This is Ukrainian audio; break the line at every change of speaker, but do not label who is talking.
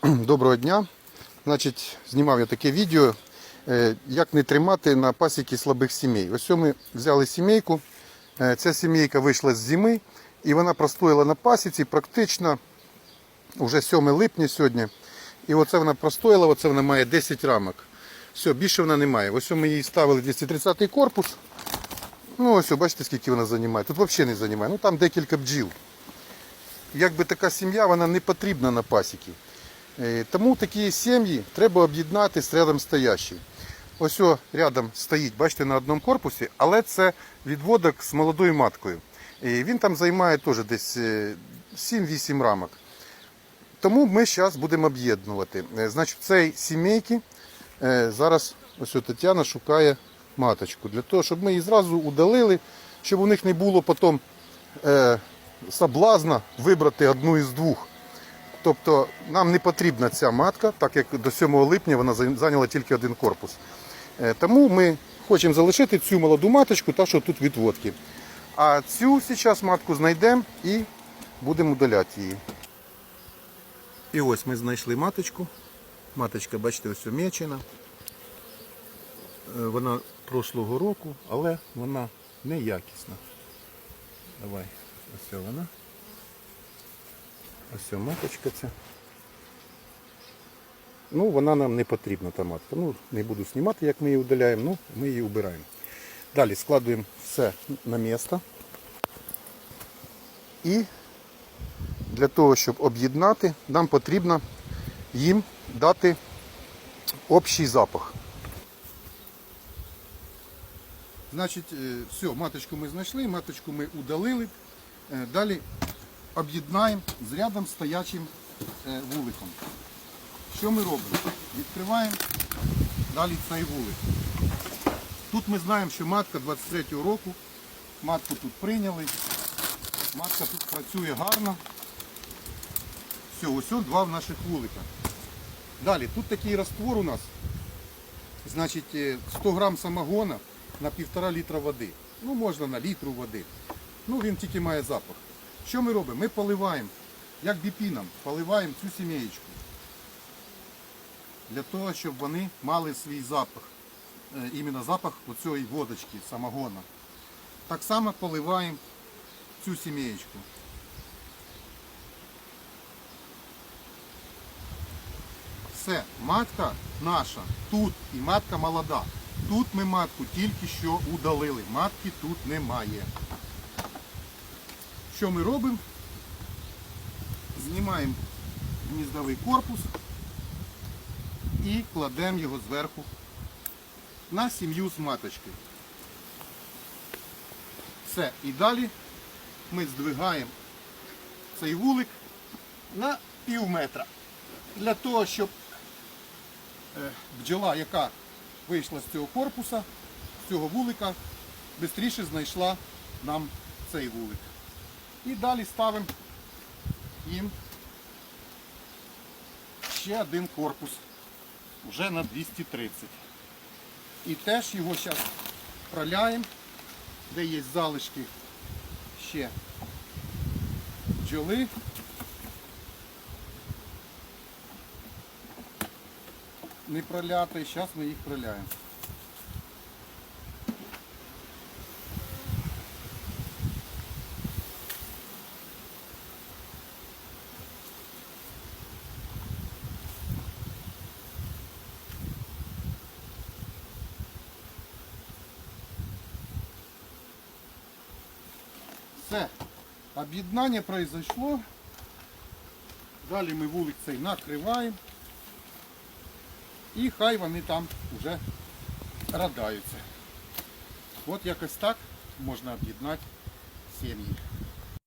Доброго дня. Значить, знімав я таке відео, е, як не тримати на пасіки слабих сімей. Ось ми взяли сімейку. Е, Ця сімейка вийшла з зими і вона простояла на пасіці практично вже 7 липня сьогодні. І оце вона простояла, оце вона має 10 рамок. Все, більше вона не має. Ось ми її ставили 230-й корпус. Ну ось, бачите, скільки вона займає. Тут взагалі не займає. Ну там декілька бджіл. Якби така сім'я, вона не потрібна на пасіки. Е, Тому такі сім'ї треба об'єднати з рядом стоящі. Ось о, рядом стоїть, бачите, на одному корпусі, але це відводок з молодою маткою. І він там займає теж десь е, 7-8 рамок. Тому ми зараз будемо об'єднувати. Е, Значить, в цій сімейці е, зараз ось Тетяна шукає маточку. Для того, щоб ми її зразу удалили, щоб у них не було потім е, соблазна вибрати одну із двох. Тобто нам не потрібна ця матка, так як до 7 липня вона зайняла тільки один корпус. Е, Тому ми хочемо залишити цю молоду маточку, та що тут відводки. А цю зараз матку знайдемо і будемо удаляти її. І ось ми знайшли маточку. Маточка, бачите, ось мечена. Е, Вона прошлого року, але вона неякісна. Давай, ось вона. Ось маточка ця. Ну, вона нам не потрібна, та матка. Ну, не буду знімати, як ми її удаляємо, ну, ми її убираємо. Далі складуємо все на місце. І для того, щоб об'єднати, нам потрібно їм дати общий запах. Значить, е, все, маточку ми знайшли, маточку ми удалили. Е, Далі об'єднаємо з рядом стоячим е, вуликом. Що ми робимо? Відкриваємо далі цей вулик. Тут ми знаємо, що матка 23-го року. Матку тут прийняли. Матка тут працює гарно. Все, ось два в наших вулика. Далі, тут такий раствор у нас. Значить, е, 100 грам самогона на півтора літра води. Ну, можна на літру води. Ну, він тільки має запах. Що ми робимо? Ми поливаємо, як біпіном, поливаємо цю сімеєчку. Для того, щоб вони мали свій запах. Е, Іменно запах оцієї водочки, самогона. Так само поливаємо цю сімеєчку. Все, матка наша тут і матка молода. Тут ми матку тільки що удалили. Матки тут немає. Що ми робимо? Знімаємо гніздовий корпус і кладемо його зверху на сім'ю з маточки. Все. І далі ми здвигаємо цей вулик на пів метра. Для того, щоб е, бджола, яка вийшла з цього корпуса, з цього вулика, швидше знайшла нам цей вулик. І далі ставимо їм ще один корпус, вже на 230. І теж його зараз проляємо, де є залишки ще бджоли. Не проляти, зараз ми їх проляємо. Все, об'єднання произошло. Далі ми вулик цей накриваємо. І хай вони там вже радаються. От якось так можна об'єднати сім'ї.